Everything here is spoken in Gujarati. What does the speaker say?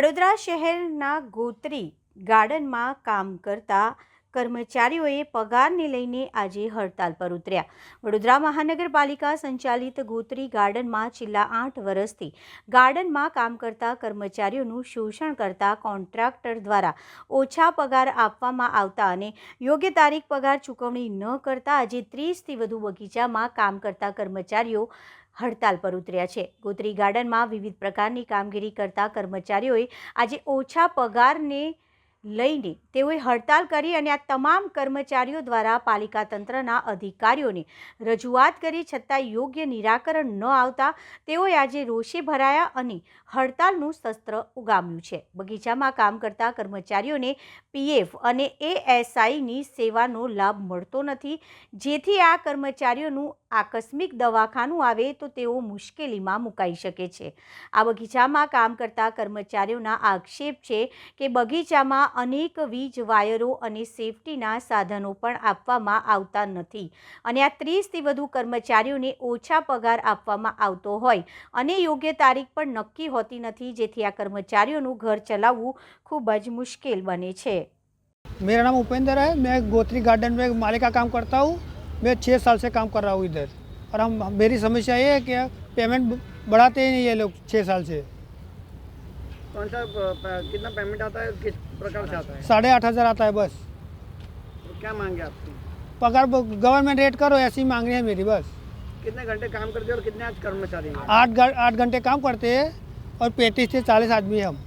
વડોદરા શહેરના ગોત્રી ગાર્ડનમાં કામ કરતા કર્મચારીઓએ પગારને લઈને આજે હડતાલ પર ઉતર્યા. વડોદરા મહાનગરપાલિકા સંચાલિત ગોત્રી ગાર્ડનમાં છેલ્લા આઠ વર્ષથી ગાર્ડનમાં કામ કરતા કર્મચારીઓનું શોષણ કરતા કોન્ટ્રાક્ટર દ્વારા ઓછા પગાર આપવામાં આવતા અને યોગ્ય તારીખ પગાર ચૂકવણી ન કરતા આજે ત્રીસથી વધુ બગીચામાં કામ કરતા કર્મચારીઓ હડતાલ પર ઉતર્યા છે. ગોત્રી ગાર્ડનમાં વિવિધ પ્રકારની કામગીરી કરતા કર્મચારીઓએ આજે ઓછા પગારને લઈને તેઓએ હડતાલ કરી અને આ તમામ કર્મચારીઓ દ્વારા પાલિકા તંત્રના અધિકારીઓને રજૂઆત કરી, છતાં યોગ્ય નિરાકરણ ન આવતા તેઓએ આજે રોષે ભરાયા અને હડતાલનું શસ્ત્ર ઉગામ્યું છે. બગીચામાં કામ કરતા કર્મચારીઓને પીએફ અને એએસઆઈની સેવાનો લાભ મળતો નથી. જેથી આ કર્મચારીઓનું આકસ્મિક દવાખાનું આવે તો તેઓ મુશ્કેલીમાં મુકાઈ શકે છે. આ બગીચામાં કામ કરતા કર્મચારીઓના આક્ષેપ છે કે બગીચામાં અનેક વીજ વાયરો અને સેફટીના સાધનો પણ આપવામાં આવતા નથી અને આ ત્રીસથી વધુ કર્મચારીઓને ઓછા પગાર આપવામાં આવતો હોય અને યોગ્ય તારીખ પણ નક્કી હોતી નથી જેથી આ કર્મચારીઓનું ઘર ચલાવવું ખૂબ જ મુશ્કેલ બને છે मेरा नाम उपेंद्र है मैं गोत्री गार्डन में माली का काम करता हूँ मैं छः साल से काम कर रहा हूँ इधर और हम मेरी समस्या ये है कि पेमेंट बढ़ाते ही नहीं ये लोग छः साल से कौन सा कितना पेमेंट आता है किस प्रकार से आता है? साढ़े आठ हज़ार आता है बस। तो क्या मांगे आपकी? पगार गवर्नमेंट रेट करो ऐसी मांग रही है मेरी बस। कितने घंटे काम करते हो और कितने आज कर्मचारी आठ आठ घंटे काम करते हैं और पैंतीस से चालीस आदमी है हम।